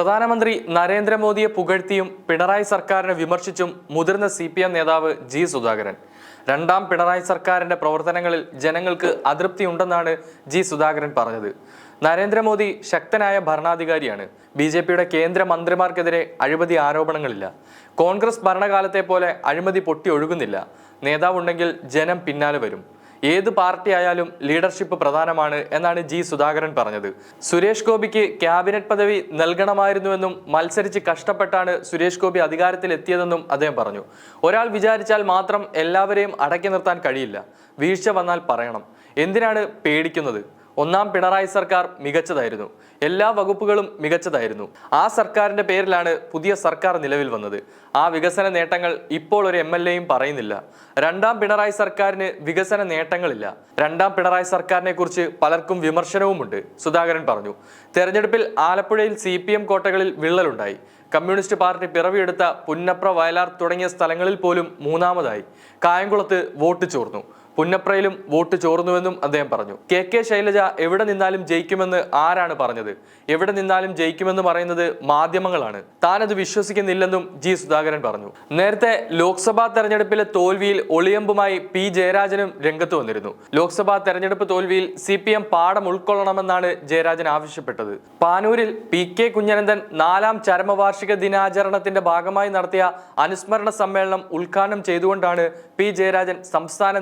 പ്രധാനമന്ത്രി നരേന്ദ്രമോദിയെ പുകഴ്ത്തിയും പിണറായി സർക്കാരിനെ വിമർശിച്ചും മുതിർന്ന സി പി എം നേതാവ് ജി സുധാകരൻ. രണ്ടാം പിണറായി സർക്കാരിന്റെ പ്രവർത്തനങ്ങളിൽ ജനങ്ങൾക്ക് അതൃപ്തി ഉണ്ടെന്നാണ് ജി സുധാകരൻ പറഞ്ഞത്. നരേന്ദ്രമോദി ശക്തനായ ഭരണാധികാരിയാണ്. ബി ജെ പിയുടെ കേന്ദ്ര മന്ത്രിമാർക്കെതിരെ അഴിമതി ആരോപണങ്ങളില്ല. കോൺഗ്രസ് ഭരണകാലത്തെ പോലെ അഴിമതി പൊട്ടി ഒഴുകുന്നില്ല. നേതാവുണ്ടെങ്കിൽ ജനം പിന്നാലെ വരും. ഏത് പാർട്ടി ആയാലും ലീഡർഷിപ്പ് പ്രധാനമാണ് എന്നാണ് ജി സുധാകരൻ പറഞ്ഞത്. സുരേഷ് ഗോപിക്ക് ക്യാബിനറ്റ് പദവി നൽകണമായിരുന്നുവെന്നും മത്സരിച്ച് കഷ്ടപ്പെട്ടാണ് സുരേഷ് ഗോപി അധികാരത്തിൽ എത്തിയതെന്നും അദ്ദേഹം പറഞ്ഞു. ഒരാൾ വിചാരിച്ചാൽ മാത്രം എല്ലാവരെയും അടക്കി നിർത്താൻ കഴിയില്ല. വീഴ്ച വന്നാൽ പറയണം. എന്തിനാണ് പേടിക്കുന്നത്? ഒന്നാം പിണറായി സർക്കാർ മികച്ചതായിരുന്നു. എല്ലാ വകുപ്പുകളും മികച്ചതായിരുന്നു. ആ സർക്കാരിന്റെ പേരിലാണ് പുതിയ സർക്കാർ നിലവിൽ വന്നത്. ആ വികസന നേട്ടങ്ങൾ ഇപ്പോൾ ഒരു എം എൽ എയും പറയുന്നില്ല. രണ്ടാം പിണറായി സർക്കാരിന് വികസന നേട്ടങ്ങളില്ല. രണ്ടാം പിണറായി സർക്കാരിനെ കുറിച്ച് പലർക്കും വിമർശനവുമുണ്ട് സുധാകരൻ പറഞ്ഞു. തെരഞ്ഞെടുപ്പിൽ ആലപ്പുഴയിൽ സി പി എം കോട്ടകളിൽ വിള്ളലുണ്ടായി. കമ്മ്യൂണിസ്റ്റ് പാർട്ടി പിറവിയെടുത്ത പുന്നപ്ര വയലാർ തുടങ്ങിയ സ്ഥലങ്ങളിൽ പോലും മൂന്നാമതായി. കായംകുളത്ത് വോട്ട് ചോർന്നു. പുന്നപ്രയിലും വോട്ട് ചോർന്നുവെന്നും അദ്ദേഹം പറഞ്ഞു. കെ കെ ശൈലജ എവിടെ നിന്നാലും ജയിക്കുമെന്ന് ആരാണ് പറഞ്ഞത്? എവിടെ നിന്നാലും ജയിക്കുമെന്ന് പറയുന്നത് മാധ്യമങ്ങളാണ്. താനത് വിശ്വസിക്കുന്നില്ലെന്നും ജി സുധാകരൻ പറഞ്ഞു. നേരത്തെ ലോക്സഭാ തെരഞ്ഞെടുപ്പിലെ തോൽവിയിൽ ഒളിയമ്പുമായി പി ജയരാജനും രംഗത്ത് വന്നിരുന്നു. ലോക്സഭാ തെരഞ്ഞെടുപ്പ് തോൽവിയിൽ സി പി എം പാഠം ഉൾക്കൊള്ളണമെന്നാണ് ജയരാജൻ ആവശ്യപ്പെട്ടത്. പാനൂരിൽ പി കെ കുഞ്ഞനന്ദൻ നാലാം ചരമവാർഷിക ദിനാചരണത്തിന്റെ ഭാഗമായി നടത്തിയ അനുസ്മരണ സമ്മേളനം ഉദ്ഘാടനം ചെയ്തുകൊണ്ടാണ് പി ജയരാജൻ സംസ്ഥാന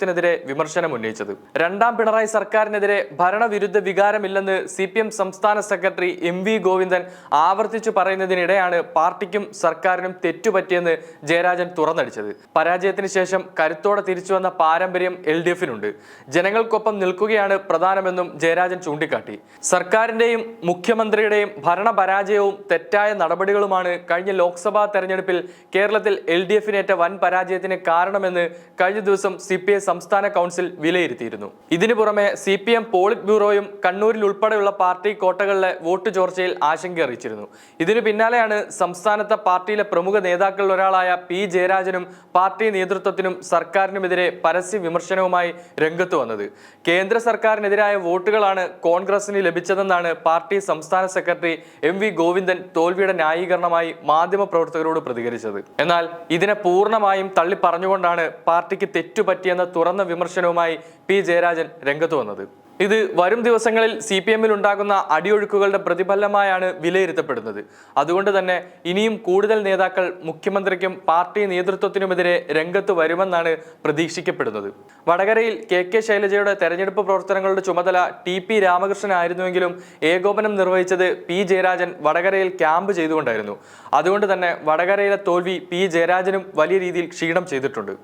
നേതൃത്വത്തിനെതിരെ വിമർശനം ഉന്നയിച്ചത്. രണ്ടാം പിണറായി സർക്കാരിനെതിരെ ഭരണവിരുദ്ധ വികാരമില്ലെന്ന് സി പി എം സംസ്ഥാന സെക്രട്ടറി എം വി ഗോവിന്ദൻ ആവർത്തിച്ചു പറയുന്നതിനിടെയാണ് പാർട്ടിക്കും സർക്കാരിനും തെറ്റുപറ്റിയെന്ന് ജയരാജൻ തുറന്നടിച്ചത്. പരാജയത്തിന് ശേഷം കരുത്തോടെ തിരിച്ചുവന്ന പാരമ്പര്യം എൽ ഡി എഫിനുണ്ട്. ജനങ്ങൾക്കൊപ്പം നിൽക്കുകയാണ് പ്രധാനമെന്നും ജയരാജൻ ചൂണ്ടിക്കാട്ടി. സർക്കാരിന്റെയും മുഖ്യമന്ത്രിയുടെയും ഭരണപരാജയവും തെറ്റായ നടപടികളുമാണ് കഴിഞ്ഞ ലോക്സഭാ തെരഞ്ഞെടുപ്പിൽ കേരളത്തിൽ എൽ ഡി എഫിനേറ്റ വൻ പരാജയത്തിന് കാരണമെന്ന് കഴിഞ്ഞ ദിവസം സി പി ഐ സംസ്ഥാന കൗൺസിൽ വിലയിരുത്തിയിരുന്നു. ഇതിനു പുറമെ സി പി എം പോളിറ്റ് ബ്യൂറോയും കണ്ണൂരിൽ ഉൾപ്പെടെയുള്ള പാർട്ടി കോട്ടകളിലെ വോട്ട് ചോർച്ചയിൽ ആശങ്ക അറിയിച്ചിരുന്നു. ഇതിനു പിന്നാലെയാണ് സംസ്ഥാനത്തെ പാർട്ടിയിലെ പ്രമുഖ നേതാക്കളിൽ ഒരാളായ പി ജയരാജനും പാർട്ടി നേതൃത്വത്തിനും സർക്കാരിനുമെതിരെ പരസ്യ വിമർശനവുമായി രംഗത്ത് വന്നത്. കേന്ദ്ര സർക്കാരിനെതിരായ വോട്ടുകളാണ് കോൺഗ്രസിന് ലഭിച്ചതെന്നാണ് പാർട്ടി സംസ്ഥാന സെക്രട്ടറി എം വി ഗോവിന്ദൻ തോൽവിയുടെ ന്യായീകരണമായി മാധ്യമപ്രവർത്തകരോട് പ്രതികരിച്ചത്. എന്നാൽ ഇതിനെ പൂർണമായും തള്ളി പറഞ്ഞുകൊണ്ടാണ് പാർട്ടിക്ക് തെറ്റുപറ്റിയെന്ന തുറന്ന വിമർശനവുമായി പി ജയരാജൻ രംഗത്ത് വന്നത്. ഇത് വരും ദിവസങ്ങളിൽ സി പി എമ്മിൽ ഉണ്ടാകുന്ന അടിയൊഴുക്കുകളുടെ പ്രതിഫലമായാണ് വിലയിരുത്തപ്പെടുന്നത്. അതുകൊണ്ട് തന്നെ ഇനിയും കൂടുതൽ നേതാക്കൾ മുഖ്യമന്ത്രിക്കും പാർട്ടി നേതൃത്വത്തിനുമെതിരെ രംഗത്ത് വരുമെന്നാണ് പ്രതീക്ഷിക്കപ്പെടുന്നത്. വടകരയിൽ കെ കെ ശൈലജയുടെ തെരഞ്ഞെടുപ്പ് പ്രവർത്തനങ്ങളുടെ ചുമതല ടി പി രാമകൃഷ്ണൻ ആയിരുന്നുവെങ്കിലും ഏകോപനം നിർവഹിച്ചത് പി ജയരാജൻ വടകരയിൽ ക്യാമ്പ് ചെയ്തുകൊണ്ടായിരുന്നു. അതുകൊണ്ട് തന്നെ വടകരയിലെ തോൽവി പി ജയരാജനും വലിയ രീതിയിൽ ക്ഷീണം ചെയ്തിട്ടുണ്ട്.